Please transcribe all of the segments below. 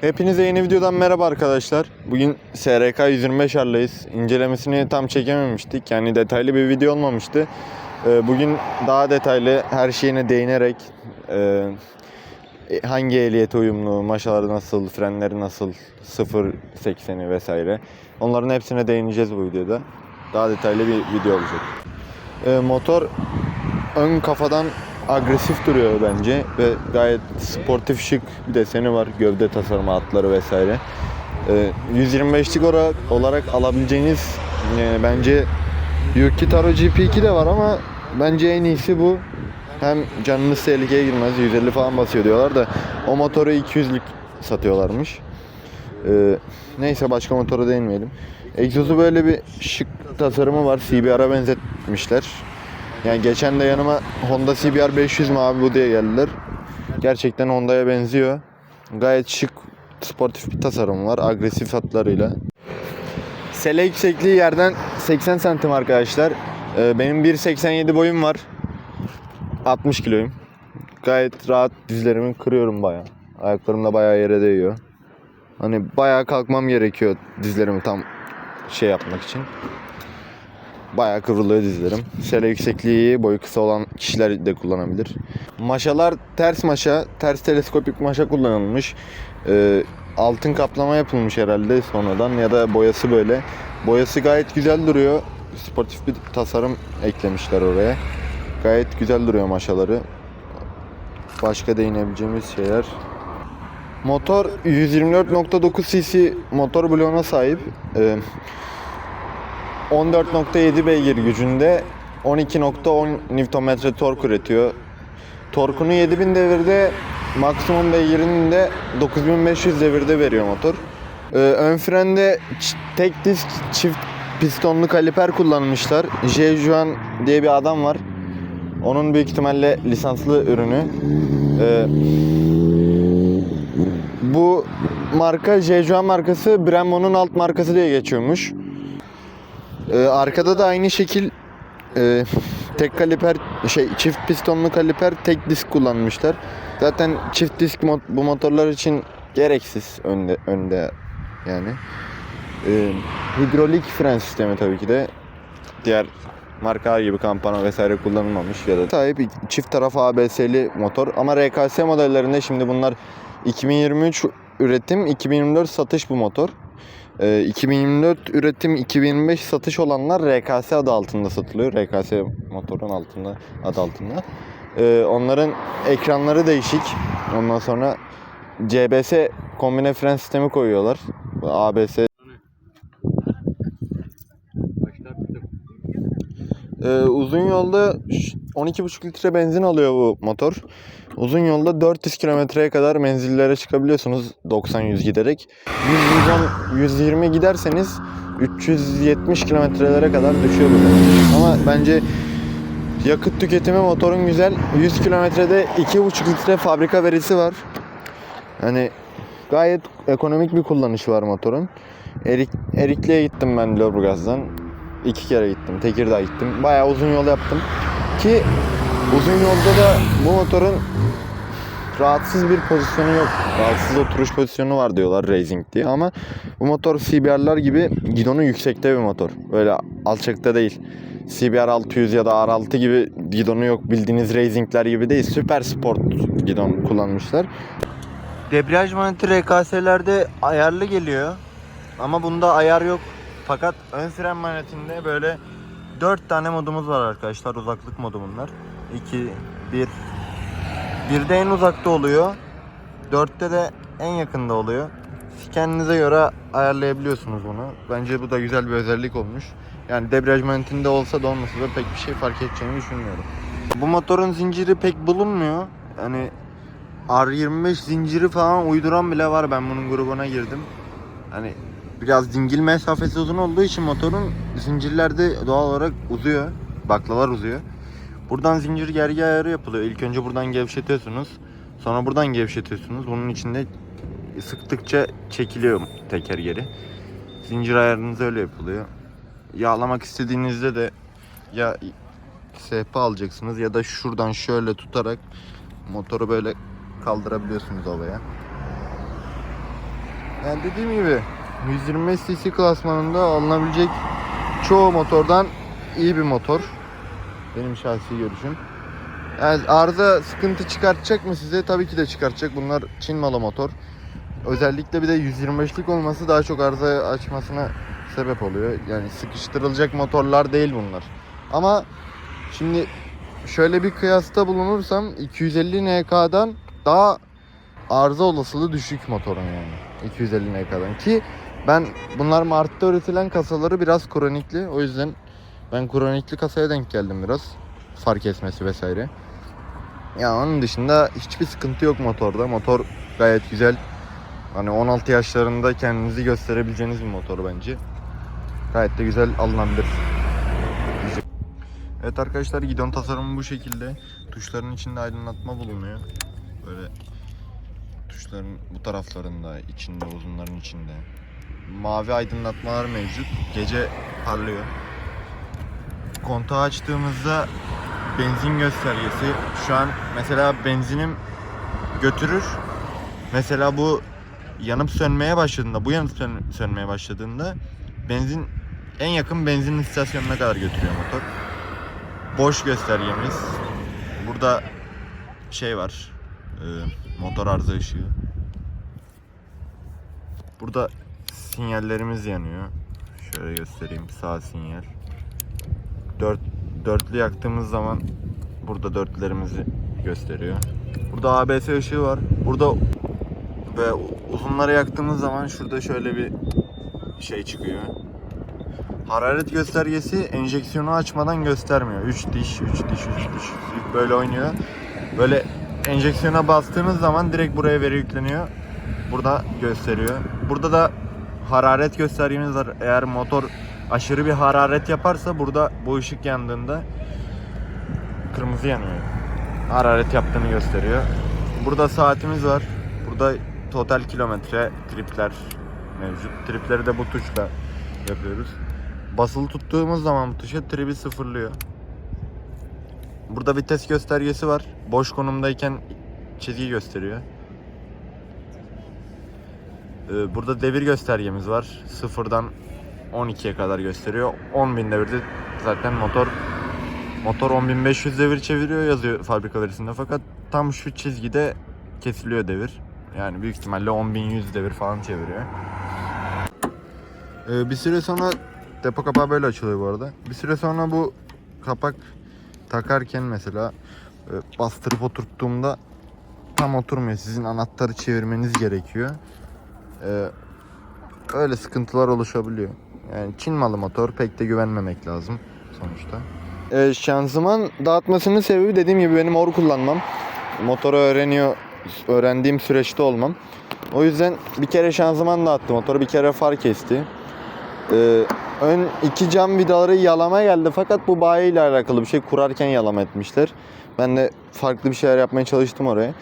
Hepinize yeni videodan merhaba arkadaşlar. Bugün SRK 125 R'layız. İncelemesini tam çekememiştik. Yani detaylı bir video olmamıştı. Ee, Bugün daha detaylı her şeyine değinerek e, hangi ehliyete uyumlu, maşaları nasıl, frenleri nasıl, 0.80'i vesaire. Onların hepsine değineceğiz bu videoda. Daha detaylı bir video olacak. Ee, Motor ön kafadan agresif duruyor bence ve gayet sportif şık bir deseni var. Gövde tasarımı hatları vesaire. Ee, 125'lik olarak, olarak alabileceğiniz yani bence Yuki Taro GP2 de var ama bence en iyisi bu. Hem canınız tehlikeye girmez. 150 falan basıyor diyorlar da o motoru 200'lük satıyorlarmış. Ee, neyse başka motora değinmeyelim. Egzozu böyle bir şık tasarımı var. CBR'a benzetmişler. Yani geçen de yanıma Honda CBR 500 mü abi bu diye geldiler. Gerçekten Honda'ya benziyor. Gayet şık, sportif bir tasarım var. Agresif hatlarıyla. Sele yüksekliği yerden 80 santim arkadaşlar. Ee, benim 1.87 boyum var. 60 kiloyum. Gayet rahat dizlerimi kırıyorum baya. Ayaklarım da baya yere değiyor. Hani baya kalkmam gerekiyor dizlerimi tam şey yapmak için. Bayağı kıvrılıyor dizlerim. Sele yüksekliği boyu kısa olan kişiler de kullanabilir. Maşalar ters maşa, ters teleskopik maşa kullanılmış. Ee, altın kaplama yapılmış herhalde sonradan ya da boyası böyle. Boyası gayet güzel duruyor. Sportif bir tasarım eklemişler oraya. Gayet güzel duruyor maşaları. Başka değinebileceğimiz şeyler. Motor 124.9 cc motor bloğuna sahip. Ee, 14.7 beygir gücünde 12.10 Nm tork üretiyor. Torkunu 7000 devirde maksimum beygirini de 9500 devirde veriyor motor. Ee, ön frende tek disk çift pistonlu kaliper kullanmışlar. J. Juan diye bir adam var. Onun büyük ihtimalle lisanslı ürünü. Ee, bu marka J. Juan markası Brembo'nun alt markası diye geçiyormuş. Ee, arkada da aynı şekil e, tek kaliper şey çift pistonlu kaliper tek disk kullanmışlar. Zaten çift disk mo- bu motorlar için gereksiz önde önde yani. Ee, hidrolik fren sistemi tabii ki de diğer markalar gibi kampana vesaire kullanılmamış ya da sahip çift taraf ABS'li motor ama RKS modellerinde şimdi bunlar 2023 üretim 2024 satış bu motor. Ee, 2024 üretim 2025 satış olanlar RKS adı altında satılıyor. RKS motorun altında adı altında. Ee, onların ekranları değişik. Ondan sonra CBS kombine fren sistemi koyuyorlar. ABS Ee, uzun yolda ş- 12,5 litre benzin alıyor bu motor. Uzun yolda 400 kilometreye kadar menzillere çıkabiliyorsunuz 90-100 giderek. 100, 120 giderseniz 370 kilometrelere kadar düşüyor bu. Ama bence yakıt tüketimi motorun güzel. 100 kilometrede 2,5 litre fabrika verisi var. Hani gayet ekonomik bir kullanışı var motorun. Erik, Erikli'ye gittim ben Lüleburgaz'dan. İki kere gittim. Tekirdağ gittim. Bayağı uzun yol yaptım. Ki uzun yolda da bu motorun rahatsız bir pozisyonu yok. Rahatsız oturuş pozisyonu var diyorlar racing diye ama bu motor CBR'lar gibi gidonu yüksekte bir motor. Böyle alçakta değil. CBR 600 ya da R6 gibi gidonu yok. Bildiğiniz racingler gibi değil. Süper sport gidon kullanmışlar. Debriyaj maneti RKS'lerde ayarlı geliyor. Ama bunda ayar yok. Fakat ön fren manetinde böyle 4 tane modumuz var arkadaşlar. Uzaklık modu bunlar. 2, 1. 1'de en uzakta oluyor. 4'te de en yakında oluyor. Kendinize göre ayarlayabiliyorsunuz bunu. Bence bu da güzel bir özellik olmuş. Yani debriyaj manetinde olsa da olmasa da pek bir şey fark edeceğini düşünmüyorum. Bu motorun zinciri pek bulunmuyor. Yani R25 zinciri falan uyduran bile var. Ben bunun grubuna girdim. Hani biraz dingil mesafesi uzun olduğu için motorun zincirler de doğal olarak uzuyor. Baklalar uzuyor. Buradan zincir gergi ayarı yapılıyor. İlk önce buradan gevşetiyorsunuz. Sonra buradan gevşetiyorsunuz. Bunun içinde sıktıkça çekiliyor teker geri. Zincir ayarınız öyle yapılıyor. Yağlamak istediğinizde de ya sehpa alacaksınız ya da şuradan şöyle tutarak motoru böyle kaldırabiliyorsunuz havaya. Yani dediğim gibi 125 cc klasmanında alınabilecek çoğu motordan iyi bir motor. Benim şahsi görüşüm. Yani arıza sıkıntı çıkartacak mı size? Tabii ki de çıkartacak. Bunlar Çin malı motor. Özellikle bir de 125'lik olması daha çok arıza açmasına sebep oluyor. Yani sıkıştırılacak motorlar değil bunlar. Ama şimdi şöyle bir kıyasta bulunursam 250 NK'dan daha arıza olasılığı düşük motorun yani. 250 NK'dan ki ben bunlar Mart'ta üretilen kasaları biraz kronikli. O yüzden ben kronikli kasaya denk geldim biraz. Far kesmesi vesaire. Ya onun dışında hiçbir sıkıntı yok motorda. Motor gayet güzel. Hani 16 yaşlarında kendinizi gösterebileceğiniz bir motor bence. Gayet de güzel alınabilir. Evet arkadaşlar gidon tasarımı bu şekilde. Tuşların içinde aydınlatma bulunuyor. Böyle tuşların bu taraflarında, içinde, uzunların içinde. Mavi aydınlatmalar mevcut. Gece parlıyor. Kontağı açtığımızda benzin göstergesi. Şu an mesela benzinim götürür. Mesela bu yanıp sönmeye başladığında, bu yanıp sön- sönmeye başladığında benzin en yakın benzin istasyonuna kadar götürüyor motor. Boş göstergemiz. Burada şey var. e, motor arıza ışığı. Burada sinyallerimiz yanıyor. Şöyle göstereyim sağ sinyal. Dört, dörtlü yaktığımız zaman burada dörtlerimizi gösteriyor. Burada ABS ışığı var. Burada ve uzunları yaktığımız zaman şurada şöyle bir şey çıkıyor. Hararet göstergesi enjeksiyonu açmadan göstermiyor. 3 diş, 3 diş, 3 diş böyle oynuyor. Böyle enjeksiyona bastığınız zaman direkt buraya veri yükleniyor. Burada gösteriyor. Burada da hararet göstergemiz var. Eğer motor aşırı bir hararet yaparsa burada bu ışık yandığında kırmızı yanıyor. Hararet yaptığını gösteriyor. Burada saatimiz var. Burada total kilometre tripler mevcut. Tripleri de bu tuşla yapıyoruz. Basılı tuttuğumuz zaman bu tuşa tribi sıfırlıyor. Burada vites göstergesi var. Boş konumdayken çizgi gösteriyor. Ee, Burada devir göstergemiz var. Sıfırdan 12'ye kadar gösteriyor. 10.000 devirde zaten motor motor 10.500 devir çeviriyor yazıyor fabrika verisinde fakat tam şu çizgide kesiliyor devir. Yani büyük ihtimalle 10.100 devir falan çeviriyor. Ee, bir süre sonra depo kapağı böyle açılıyor bu arada. Bir süre sonra bu kapak takarken mesela e, bastırıp oturttuğumda tam oturmuyor. Sizin anahtarı çevirmeniz gerekiyor. Ee, öyle sıkıntılar oluşabiliyor. Yani Çin malı motor pek de güvenmemek lazım sonuçta. Ee, şanzıman dağıtmasının sebebi dediğim gibi benim or kullanmam. Motoru öğreniyor, öğrendiğim süreçte olmam. O yüzden bir kere şanzıman dağıttı motoru, bir kere far kesti. Ee, ön iki cam vidaları yalama geldi fakat bu bayi ile alakalı bir şey kurarken yalama etmişler. Ben de farklı bir şeyler yapmaya çalıştım oraya.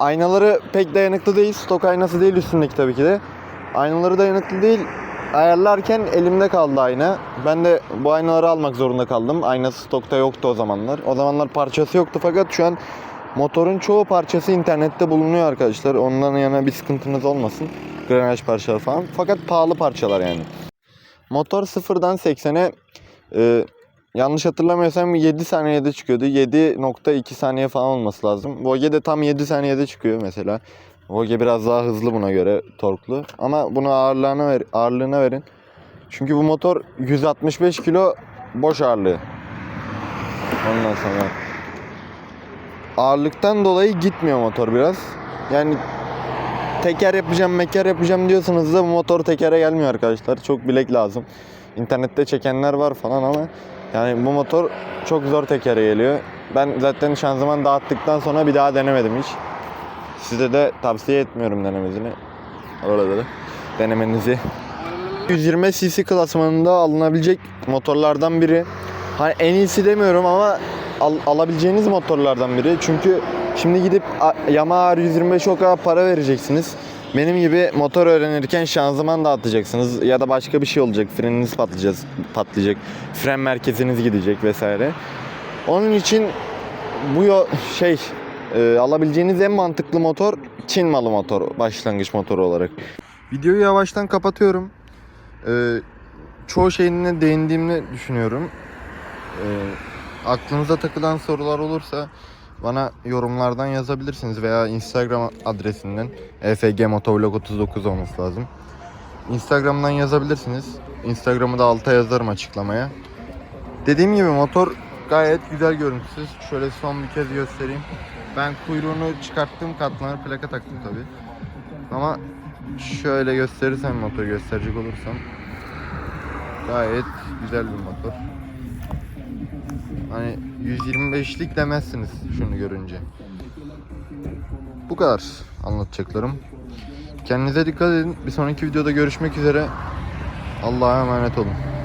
Aynaları pek dayanıklı değil. Stok aynası değil üstündeki tabii ki de. Aynaları dayanıklı değil. Ayarlarken elimde kaldı ayna. Ben de bu aynaları almak zorunda kaldım. Aynası stokta yoktu o zamanlar. O zamanlar parçası yoktu fakat şu an motorun çoğu parçası internette bulunuyor arkadaşlar. Ondan yana bir sıkıntınız olmasın. Granaj parçaları falan. Fakat pahalı parçalar yani. Motor sıfırdan 80'e e, yanlış hatırlamıyorsam 7 saniyede çıkıyordu. 7.2 saniye falan olması lazım. Vogue de tam 7 saniyede çıkıyor mesela. Vogue biraz daha hızlı buna göre torklu. Ama bunu ağırlığına, ver, ağırlığına verin. Çünkü bu motor 165 kilo boş ağırlığı. Ondan sonra ağırlıktan dolayı gitmiyor motor biraz. Yani teker yapacağım, meker yapacağım diyorsanız da bu motor tekere gelmiyor arkadaşlar. Çok bilek lazım. İnternette çekenler var falan ama yani bu motor çok zor tekere geliyor. Ben zaten şanzıman dağıttıktan sonra bir daha denemedim hiç. Size de tavsiye etmiyorum denemesini. Orada da denemenizi. 120 cc klasmanında alınabilecek motorlardan biri. Hani en iyisi demiyorum ama al- alabileceğiniz motorlardan biri. Çünkü şimdi gidip Yamaha R125 o kadar para vereceksiniz. Benim gibi motor öğrenirken şanzıman dağıtacaksınız ya da başka bir şey olacak. Freniniz patlayacak, patlayacak. Fren merkeziniz gidecek vesaire. Onun için bu şey e, alabileceğiniz en mantıklı motor Çin malı motor başlangıç motoru olarak. Videoyu yavaştan kapatıyorum. Ee, çoğu şeyine değindiğimi düşünüyorum. Ee, aklınıza takılan sorular olursa bana yorumlardan yazabilirsiniz veya Instagram adresinden EFG Motovlog 39 olması lazım. Instagram'dan yazabilirsiniz. Instagram'ı da alta yazarım açıklamaya. Dediğim gibi motor gayet güzel görüntüsüz. Şöyle son bir kez göstereyim. Ben kuyruğunu çıkarttım katlanır plaka taktım tabi. Ama şöyle gösterirsem motoru gösterecek olursam gayet güzel bir motor. Hani 125'lik demezsiniz şunu görünce. Bu kadar anlatacaklarım. Kendinize dikkat edin. Bir sonraki videoda görüşmek üzere. Allah'a emanet olun.